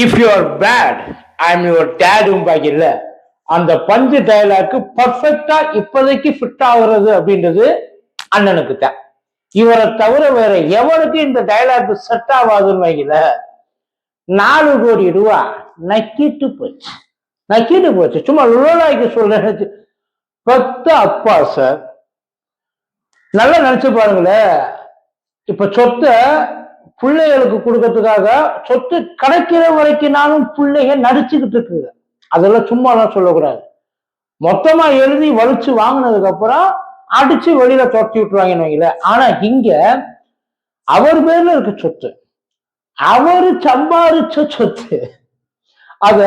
If you're bad I am your டேடும் பாக்கில்ல அந்த punch dialogue பர்ஃபெக்டா இப்போதைக்கு ஃபிட் ஆகுறது அப்படின்றது அண்ணனுக்கு தான். இவரை தவிர வேற எவனுக்கு இந்த டயலாக் செட் ஆகாதுன்னு வைக்கல நாலு கோடி ரூபா நக்கிட்டு போச்சு. நக்கிட்டு போச்சு. சும்மா லோலாய்க்கு சொல்றேன் பத்து அப்பா சார் நல்லா நினைச்சு பாருங்களேன். இப்ப சொத்தை பிள்ளைகளுக்கு கொடுக்கறதுக்காக சொத்து கிடைக்கிற வரைக்கும் நானும் பிள்ளைங்க நடிச்சுக்கிட்டு இருக்குங்க. அதெல்லாம் சும்மாலாம் சொல்லக்கூடாது. மொத்தமா எழுதி வலிச்சு வாங்கினதுக்கு அப்புறம் அடிச்சு வெளியில துரத்தி விட்டுருவாங்கன்னு வைங்களேன் ஆனா இங்க அவர் பேர்ல இருக்க சொத்து. அவரு சம்பாரிச்ச சொத்து. அத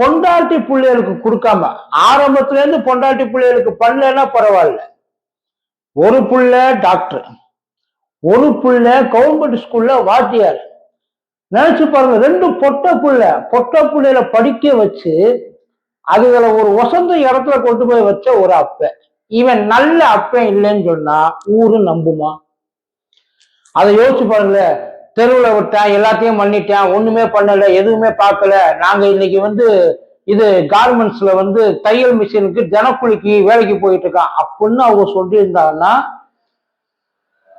பொண்டாட்டி பிள்ளைகளுக்கு கொடுக்காம ஆரம்பத்துல இருந்து பொண்டாட்டி பிள்ளைகளுக்கு பண்ணலன்னா பரவாயில்ல. ஒரு புள்ள டாக்டர். ஒரு புள்ள கவர்மெண்ட் ஸ்கூல்ல வாத்தியார். நினைச்சு பாருங்க ரெண்டு பொட்ட புள்ள பொட்ட புள்ளையில படிக்க வச்சு அதுகளை ஒரு வசந்த இடத்துல கொண்டு போய் வச்ச ஒரு அப்பன் இவன் நல்ல அப்பன் இல்லைன்னு சொன்னா ஊரு நம்புமா? அதை யோசிச்சு பாருங்களேன் தெருவில் விட்டேன் எல்லாத்தையும் பண்ணிட்டேன் ஒண்ணுமே பண்ணல எதுவுமே பார்க்கல. நாங்க இன்னைக்கு வந்து இது கார்மெண்ட்ஸ்ல வந்து தையல் மிஷினுக்கு தினக்கூலிக்கு வேலைக்கு போயிட்டு இருக்கான். அப்படின்னு அவங்க சொல்லியிருந்தாங்கன்னா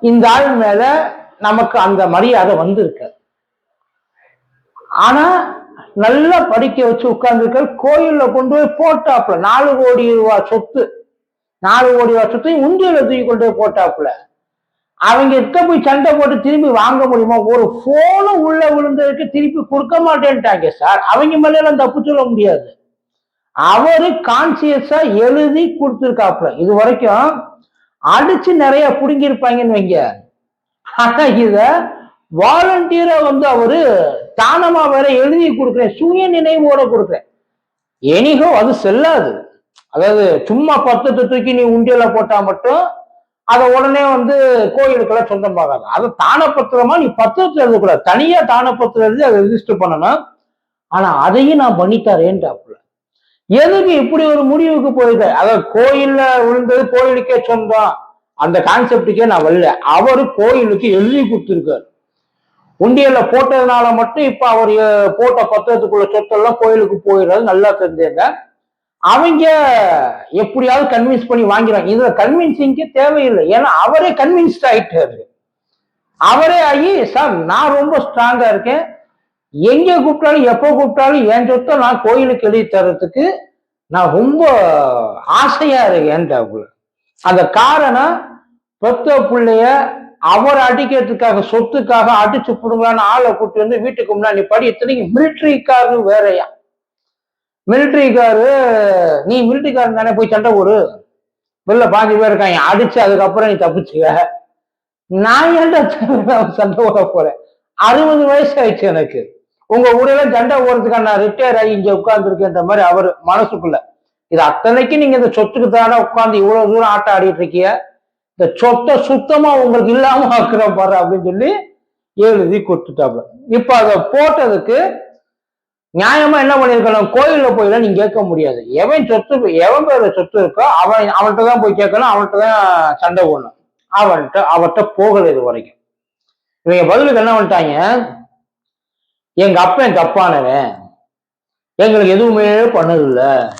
இந்த ஆள் மேல நமக்கு அந்த மரியாதை வந்திருக்கு. ஆனா நல்லா படிக்க வச்சு உட்கார்ந்துருக்க கோயில்ல கொண்டு போய் போட்டாப்புல. நாலு கோடி ரூபாய் சொத்து. நாலு கோடி ரூபாய் சொத்தையும் உண்டியில தூக்கி கொண்டு போய் போட்டாப்புல. அவங்க எட்ட போய் சண்டை போட்டு திரும்பி வாங்க முடியுமா? ஒரு போனும் உள்ள விழுந்ததுக்கு திருப்பி கொடுக்க மாட்டேன்ட்டாங்க சார். அவங்க மேல எல்லாம் தப்பு சொல்ல முடியாது. அவரு கான்சியஸா எழுதி கொடுத்துருக்காப்புல. இது வரைக்கும் அடிச்சு நிறைய புடுங்கியிருப்பாங்கன்னு வைங்க. ஆனா இத வாலண்டியரா வந்து அவரு தானமா வேற எழுதி கொடுக்குறேன் சுய நினைவோட கொடுக்குறேன். எனிகோ அது செல்லாது. அதாவது சும்மா பத்தத்தை தூக்கி நீ உண்டியல போட்டா மட்டும் அதை உடனே வந்து கோயிலுக்கெல்லாம் சொந்தமாகாது. அதை தானப்பத்திரமா நீ பத்திரத்துல எழுதக்கூடாது. தனியா தானப்பத்திரம் எழுதி அதை ரெஜிஸ்டர் பண்ணணும். ஆனா அதையும் நான் பண்ணித்தரேன்டாப்புல எதுக்கு இப்படி ஒரு முடிவுக்கு போயிருக்க அதாவது கோயில்ல விழுந்தது கோயிலுக்கே சொந்தம். அந்த கான்செப்டுக்கே நான் வரல. அவரு கோயிலுக்கு எழுதி கொடுத்துருக்காரு. உண்டியல்ல போட்டதுனால மட்டும் இப்ப அவர் போட்ட பத்திரத்துக்குள்ள சொத்தெல்லாம் கோயிலுக்கு போயிடுறது நல்லா தெரிஞ்சேங்க அவங்க எப்படியாவது கன்வின்ஸ் பண்ணி வாங்கிறாங்க. இதுல கன்வின்சிங்கே தேவையில்லை. ஏன்னா அவரே கன்வின்ஸ்ட் ஆயிட்டாரு. அவரே ஆகி சார் நான் ரொம்ப ஸ்ட்ராங்கா இருக்கேன். எங்க கூப்பிட்டாலும் எப்போ கூப்பிட்டாலும் என் சொத்தை நான் கோயிலுக்கு எழுதி தரத்துக்கு நான் ரொம்ப ஆசையா இருக்கேன்ட்டாப்புல அந்த காரணம் பெத்த பிள்ளைய அவர் அடிக்கிறதுக்காக சொத்துக்காக அடிச்சு புடுங்கலான்னு ஆளை கூப்பிட்டு வந்து வீட்டுக்கு முன்னாடி படி இத்தனைக்கு மிலிட்ரிக்காரு வேறையா. மிலிட்ரிக்காரு நீ மிலிட்ரிக்காரன் தானே போய் சண்டை போடு. வெளில பாஞ்சு பேர் இருக்காங்க அடிச்சு அதுக்கப்புறம் நீ தப்பிச்சுக்க. நான் ஏன்டா சண்டை போட போறேன்? அறுபது வயசு ஆயிடுச்சு எனக்கு. உங்க ஊர்ல சண்டை ஓடுறதுக்காக நான் ரிட்டையர் ஆகி இங்க உட்கார்ந்துருக்கேன்ற மாதிரி அவர் மனசுக்குள்ள. இது அத்தனைக்கு நீங்க இந்த சொத்துக்கு தானே உட்காந்து இவ்வளவு தூரம் ஆட்டம் ஆடிட்டு இருக்கீங்க? இந்த சொத்தை சுத்தமா உங்களுக்கு இல்லாம ஆக்குறோம் பாரு அப்படின்னு சொல்லி எழுதி கொடுத்துட்டாப்ல. இப்ப அதை போட்டதுக்கு நியாயமா என்ன பண்ணிருக்கணும் கோயில்ல போயில நீங்க கேட்க முடியாது. எவன் சொத்து எவன் பேர் சொத்து இருக்கோ அவன் அவன்கிட்ட தான் போய் கேட்கணும் அவன்கிட்ட தான் சண்டை போடணும். அவன்கிட்ட அவர்கிட்ட போகல இது வரைக்கும். இவங்க பதிலுக்கு என்ன பண்ணிட்டாங்க? எங்க அப்பன் தப்பானவன். எங்களுக்கு எதுவுமே பண்ணதில்ல.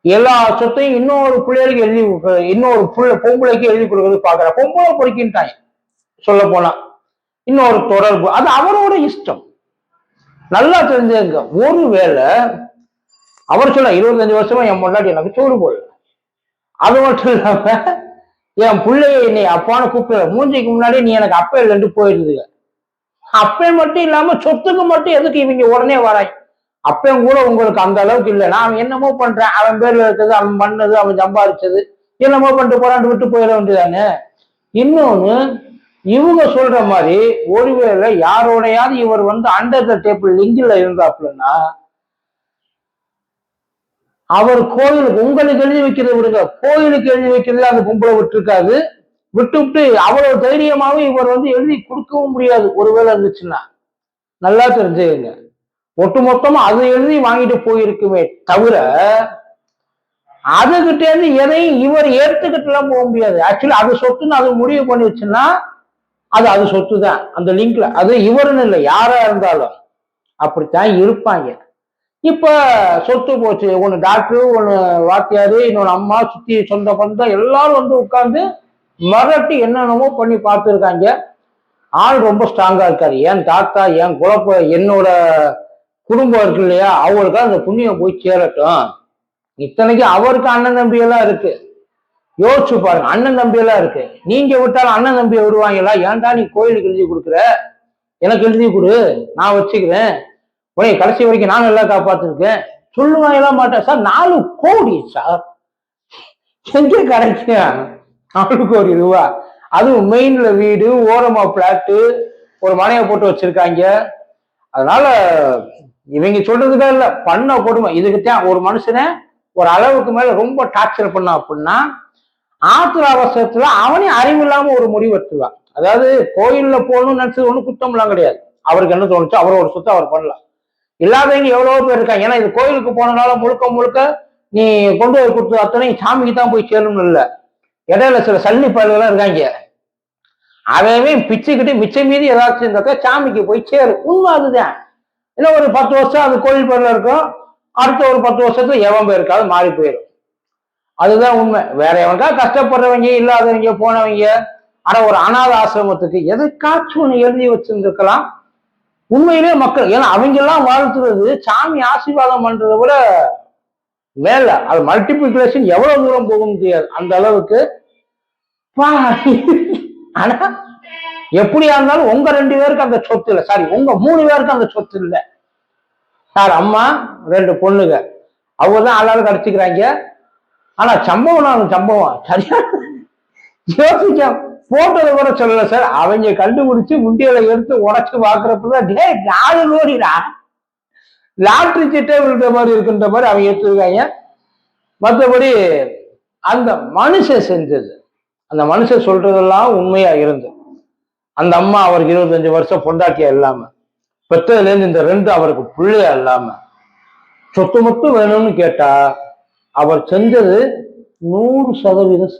எல்லா சொத்தையும் இன்னொரு பிள்ளைகளுக்கு எழுதி கொடுக்க- இன்னொரு பிள்ளை பொம்பளைக்கு எழுதி கொடுக்கறது பாக்குற பொம்பளை பொறுக்கின்ட்டாங்க சொல்ல போனா. இன்னொரு தொடர்பு. அது அவரோட இஷ்டம். நல்லா தெரிஞ்சுங்க. ஒருவேளை அவர் சொல்ல இருபத்தஞ்சு வருஷமா என் முன்னாடி எனக்கு சோறு போடல. அது மட்டும் இல்லாம என் பிள்ளைய என்னை அப்பான்னு கூப்பிட மூஞ்சிக்கு முன்னாடி நீ எனக்கு அப்பா இல்லைன்ட்டு போயிடுதுங்க அப்பே மட்டும் இல்லாம சொத்துக்கு மட்டும் எதுக்கு இவங்க உடனே வராய்? அப்பயும் கூட உங்களுக்கு அந்த அளவுக்கு இல்லை. நான் என்னமோ பண்றேன். அவன் பேர்ல இருக்கிறது அவன் பண்ணது அவன் சம்பாதிச்சது என்னமோ பண்ணிட்டு போறான்னு விட்டு போயிட வேண்டியதானே? இன்னொன்னு இவங்க சொல்ற மாதிரி ஒருவேளை யாரோடையாவது இவர் வந்து அண்டர் த டேபிள் லிங்கில் இருந்தாப்புலன்னா அவர் கோயிலுக்கு உங்களுக்கு எழுதி வைக்கிறது விடுங்க. கோயிலுக்கு எழுதி வைக்கிறதுல அந்த கும்பலை விட்டுருக்காது. விட்டு விட்டு அவ்வளவு தைரியமாகவும் இவர் வந்து எழுதி கொடுக்கவும் முடியாது. ஒருவேளை இருந்துச்சுன்னா. நல்லா தெரிஞ்சுக்கங்க. ஒட்டு மொத்தமா அது எழுதி வாங்கிட்டு போயிருக்குமே தவிர அதுகிட்ட இருந்து எதையும் இவர் ஏற்றுக்கிட்டுலாம் போக முடியாது. ஆக்சுவலி அது சொத்துன்னு அது முடிவு பண்ணிடுச்சுன்னா அது அது சொத்து தான் அந்த லிங்க்ல அது இவருன்னு இல்லை. யாரா இருந்தாலும் அப்படித்தான் இருப்பாங்க. இப்ப சொத்து போச்சு. ஒன்னு டாக்டர் ஒன்னு வாத்தியாரு இன்னொன்னு அம்மா சுத்தி சொந்த பந்தம் எல்லாரும் வந்து உட்கார்ந்து மிரட்டி என்னென்னமோ பண்ணி பார்த்துருக்காங்க. ஆள் ரொம்ப ஸ்ட்ராங்காக இருக்காரு. என் தாத்தா என் குழப்ப என்னோட குடும்பம் இருக்கு இல்லையா? அவருக்கு அந்த புண்ணியம் போய் சேரட்டும். இத்தனைக்கு அவருக்கு அண்ணன் தம்பியெல்லாம் இருக்கு. யோசிச்சு பாருங்க அண்ணன் தம்பியெல்லாம் இருக்கு. நீங்க விட்டாலும் அண்ணன் தம்பியை விடுவாங்களா? ஏன்டா நீ கோயிலுக்கு எழுதி கொடுக்குற? எனக்கு எழுதி கொடு நான் வச்சுக்கிறேன். உடைய கடைசி வரைக்கும் நான் எல்லாம் காப்பாத்திருக்கேன். சொல்லுவாங்களா மாட்டேன்? சார் நாலு கோடி சார். எங்க கிடைக்கும் அவனுக்கு ஒரு ரூபா. அதுவும் மெயின்ல வீடு ஓரமா பிளாட்டு ஒரு மனையை போட்டு வச்சிருக்காங்க. அதனால இவங்க சொல்றதுதான் இல்ல. பண்ண கொடுமை. இதுக்குத்தான் ஒரு மனுஷனை ஒரு அளவுக்கு மேல ரொம்ப டார்ச்சர் பண்ணா அப்படின்னா ஆத்திர அவசரத்துல அவனே அறிவில்லாம ஒரு முடிவு எடுத்துவான் அதாவது கோயில்ல போகணும்னு நினைச்சது ஒன்றும் குத்தம்லாம் கிடையாது. அவருக்கு என்ன தோணுச்சோ அவரோட சுத்தம் அவர் பண்ணலாம். இல்லாதவங்க எவ்வளவோ பேர் இருக்காங்க. ஏன்னா இது கோயிலுக்கு போனனால முழுக்க முழுக்க நீ கொண்டு போய் கொடுத்த அத்தனை சாமிக்கு தான் போய் சேரணும்னு இல்லை. இடையில சில சல்லி பயல்கள்லாம் இருக்காங்க அவன் பிச்சுக்கிட்டு மிச்சம் மீதி ஏதாச்சும் இருந்தாக்கா சாமிக்கு போய் சேரும். உண்மை அதுதான். இன்னும் ஒரு பத்து வருஷம் அது கோயில் பேர்ல இருக்கும். அடுத்த ஒரு பத்து வருஷத்துல எவன் போயிருக்காது மாறி போயிடும் அதுதான் உண்மை. வேற எவனுக்கா கஷ்டப்படுறவங்க இல்லாதவங்க போனவங்க ஆனா ஒரு அனாத ஆசிரமத்துக்கு எதுக்காச்சும் ஒண்ணு எழுதி வச்சிருந்துருக்கலாம். உண்மையிலே மக்கள் ஏன்னா அவங்க எல்லாம் வாழ்த்துறது சாமி ஆசீர்வாதம் பண்றதை விட மேல அது மல்டிபிளிகேஷன் எவ்வளவு தூரம் போக முடியாது அந்த அளவுக்கு ஆனா எப்படியா இருந்தாலும் உங்க ரெண்டு பேருக்கு அந்த சொத்து இல்லை. சாரி உங்க மூணு பேருக்கு அந்த சொத்து இல்லை. சார் அம்மா ரெண்டு பொண்ணுங்க. அவங்க தான் ஆளாளுக்கு அடிச்சுக்கிறாங்க. ஆனா சம்பவம் நான் சம்பவம். சரியா? யோசிக்க போட்டோல கூட சொல்லல சார் அவங்க கண்டுபிடிச்சு முண்டியலை எடுத்து உடச்சு பாக்குறப்பதான் டே நாலு நோடிடா லாட்ரி சீட்டே விழுந்த மாதிரி இருக்குன்ற மாதிரி அவங்க எடுத்துருக்காங்க மற்றபடி அந்த மனுஷன் செஞ்சது. அந்த மனுஷன் சொல்றதெல்லாம் உண்மையா இருந்து. அந்த அம்மா அவருக்கு இருபத்தஞ்சு வருஷம் பொண்டாட்டியா இல்லாம பெற்றதுலேருந்து இந்த ரெண்டு அவருக்கு பிள்ளையா இல்லாம சொத்து மட்டும் வேணும்னு கேட்டா அவர் செஞ்சது நூறு சதவீதம்